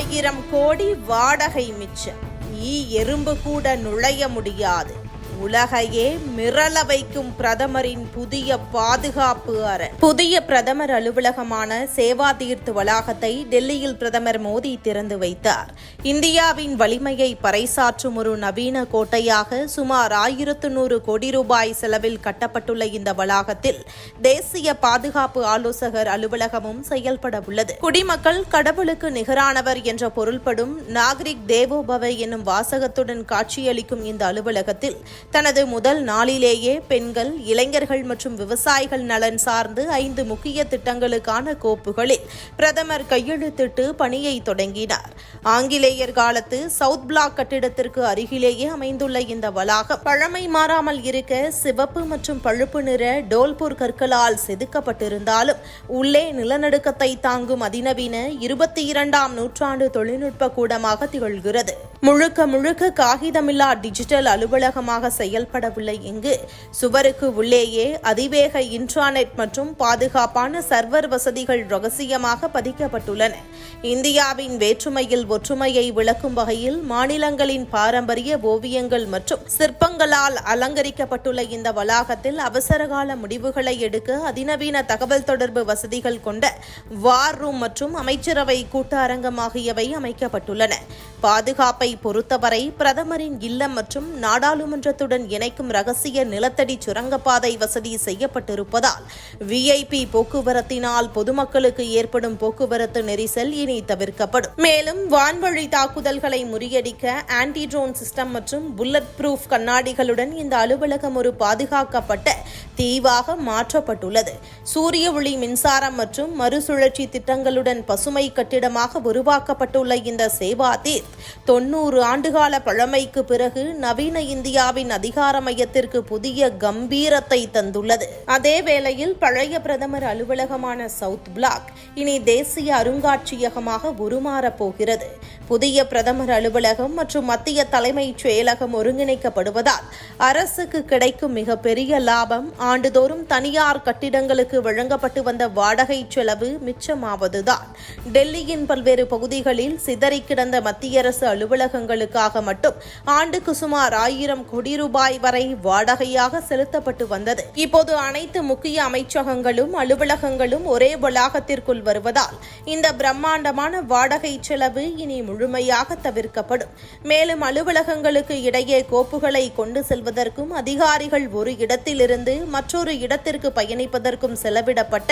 ஆயிரம் கோடி வாடகை மிச்சம். ஈ எறும்பு கூட நுழைய முடியாது. உலகையே மிரள வைக்கும் பிரதமரின் புதிய பாதுகாப்பு அறை. புதிய பிரதமர் அலுவலகமான சேவா தீர்த்து வளாகத்தை டெல்லியில் பிரதமர் மோடி திறந்து வைத்தார். இந்தியாவின் வலிமையை பறைசாற்றும் ஒரு நவீன கோட்டையாக சுமார் ஆயிரத்து நூறு கோடி ரூபாய் செலவில் கட்டப்பட்டுள்ள இந்த வளாகத்தில் தேசிய பாதுகாப்பு ஆலோசகர் அலுவலகமும் செயல்பட உள்ளது. குடிமக்கள் கடவுளுக்கு நிகரானவர் என்ற பொருள்படும் நாகரிக் தேவோபவை என்னும் வாசகத்துடன் காட்சியளிக்கும் இந்த அலுவலகத்தில் தனது முதல் நாளிலேயே பெண்கள் இளைஞர்கள் மற்றும் விவசாயிகள் நலன் சார்ந்து ஐந்து முக்கிய திட்டங்களுக்கான கோப்புகளில் பிரதமர் கையெழுத்திட்டு பணியை தொடங்கினார். ஆங்கிலேயர் காலத்து சவுத் பிளாக் கட்டிடத்திற்கு அருகிலேயே அமைந்துள்ள இந்த வளாகம் பழமை மாறாமல் இருக்க சிவப்பு மற்றும் பழுப்பு நிற டோல்பூர் கற்களால் செதுக்கப்பட்டிருந்தாலும் உள்ளே நிலநடுக்கத்தை தாங்கும் அதிநவீன இருபத்தி இரண்டாம் நூற்றாண்டு தொழில்நுட்ப கூடமாக திகழ்கிறது. முழுக்க முழுக்க காகிதமில்லா டிஜிட்டல் அலுவலகமாக செயல்படவில்லை இங்கு. சுவருக்கு உள்ளேயே அதிவேக இன்ட்ரானெட் மற்றும் பாதுகாப்பான சர்வர் வசதிகள் ரகசியமாக பதிக்கப்பட்டுள்ளன. இந்தியாவின் வேற்றுமையில் ஒற்றுமையை விளக்கும் வகையில் மாநிலங்களின் பாரம்பரிய ஓவியங்கள் மற்றும் சிற்பங்களால் அலங்கரிக்கப்பட்டுள்ள இந்த வளாகத்தில் அவசரகால முடிவுகளை எடுக்க அதிநவீன தகவல் தொடர்பு வசதிகள் கொண்ட வார் ரூம் மற்றும் அமைச்சரவை கூட்ட அரங்கம் ஆகியவை அமைக்கப்பட்டுள்ளன. பாதுகாப்பை பொறுத்தவரை பிரதமரின் இல்லம் மற்றும் நாடாளுமன்றத்துடன் இணைக்கும் ரகசிய நிலத்தடி சுரங்கப்பாதை வசதி செய்யப்பட்டிருப்பதால் விஐபி போக்குவரத்தினால் பொதுமக்களுக்கு ஏற்படும் போக்குவரத்து நெரிசல் இனி தவிர்க்கப்படும். மேலும் வான்வழி தாக்குதல்களை முறியடிக்க ஆன்டி ட்ரோன் சிஸ்டம் மற்றும் புல்லட் ப்ரூஃப் கண்ணாடிகளுடன் இந்த அலுவலகம் ஒரு பாதுகாக்கப்பட்ட தீவாக மாற்றப்பட்டுள்ளது. சூரிய ஒளி மின்சாரம் மற்றும் மறுசுழற்சி திட்டங்களுடன் பசுமை கட்டிடமாக உருவாக்கப்பட்டுள்ள இந்த சேவா தீர் தொன்னூறு ஆண்டுகால பழமைக்கு பிறகு நவீன இந்தியாவின் அதிகார மையத்திற்கு புதிய கம்பீரத்தை தந்துள்ளது. அதே வேளையில் பழைய பிரதமர் அலுவலகமான சவுத் பிளாக் இனி தேசிய அருங்காட்சியகமாக உருமாறப் போகிறது. புதிய பிரதமர் அலுவலகம் மற்றும் மத்திய தலைமைச் செயலகம் ஒருங்கிணைக்கப்படுவதால் அரசுக்கு கிடைக்கும் மிகப்பெரிய லாபம் ஆண்டுதோறும் தனியார் கட்டிடங்களுக்கு வழங்கப்பட்டு வந்த வாடகை செலவு மிச்சமாவதுதான். டெல்லியின் பல்வேறு பகுதிகளில் சிதறி கிடந்த மத்திய அரசு அலுவலகங்களுக்காக மட்டும் ஆண்டுக்கு சுமார் ஆயிரம் கோடி ரூபாய் வரை வாடகையாக செலுத்தப்பட்டு வந்தது. இப்போது அனைத்து முக்கிய அமைச்சகங்களும் அலுவலகங்களும் ஒரே வளாகத்திற்குள் வருவதால் இந்த பிரம்மாண்டமான வாடகை செலவு இனி முழு முழுமையாக தவிர்க்கப்படும். மேலும் அலுவலகங்களுக்கு இடையே கோப்புகளை கொண்டு செல்வதற்கும் அதிகாரிகள் ஒரு இடத்திலிருந்து மற்றொரு இடத்திற்கு பயணிப்பதற்கும் செலவிடப்பட்ட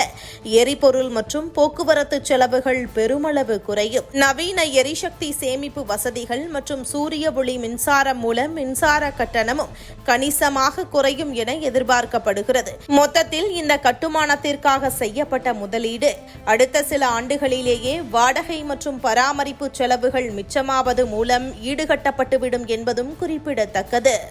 எரிபொருள் மற்றும் போக்குவரத்து செலவுகள் பெருமளவு குறையும். நவீன எரிசக்தி சேமிப்பு வசதிகள் மற்றும் சூரிய ஒளி மின்சாரம் மூலம் மின்சார கட்டணமும் கணிசமாக குறையும் என எதிர்பார்க்கப்படுகிறது. மொத்தத்தில் இந்த கட்டுமானத்திற்காக செய்யப்பட்ட முதலீடு அடுத்த சில ஆண்டுகளிலேயே வாடகை மற்றும் பராமரிப்பு செலவுகள் செலவுகள் மிச்சமாவது மூலம் ஈடுகட்டப்பட்டுவிடும் என்பதும் குறிப்பிடத்தக்கது.